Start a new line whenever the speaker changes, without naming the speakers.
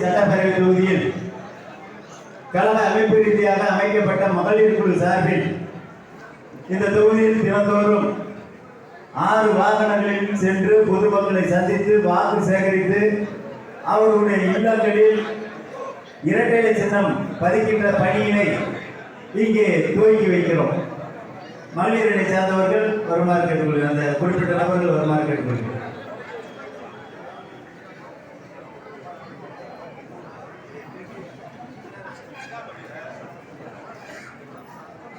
சட்டப்பேரவை தொகுதியில் கழக அமைப்பு ரீதியாக அமைக்கப்பட்ட மகளிர் குழு சார்பில் இந்த தொகுதியில் தினந்தோறும் ஆறு வாகனங்களில் சென்று பொதுமக்களை சந்தித்து வாக்கு சேகரித்து அவர்களுடைய இல்லங்களில் இரட்டை சின்னம் பதிக்கின்ற பணியினை இங்கே துவக்கி வைக்கிறோம். மகளிரை சார்ந்தவர்கள் வருமாறு கேட்டுக்கொள்கிறேன். அந்த குறிப்பிட்ட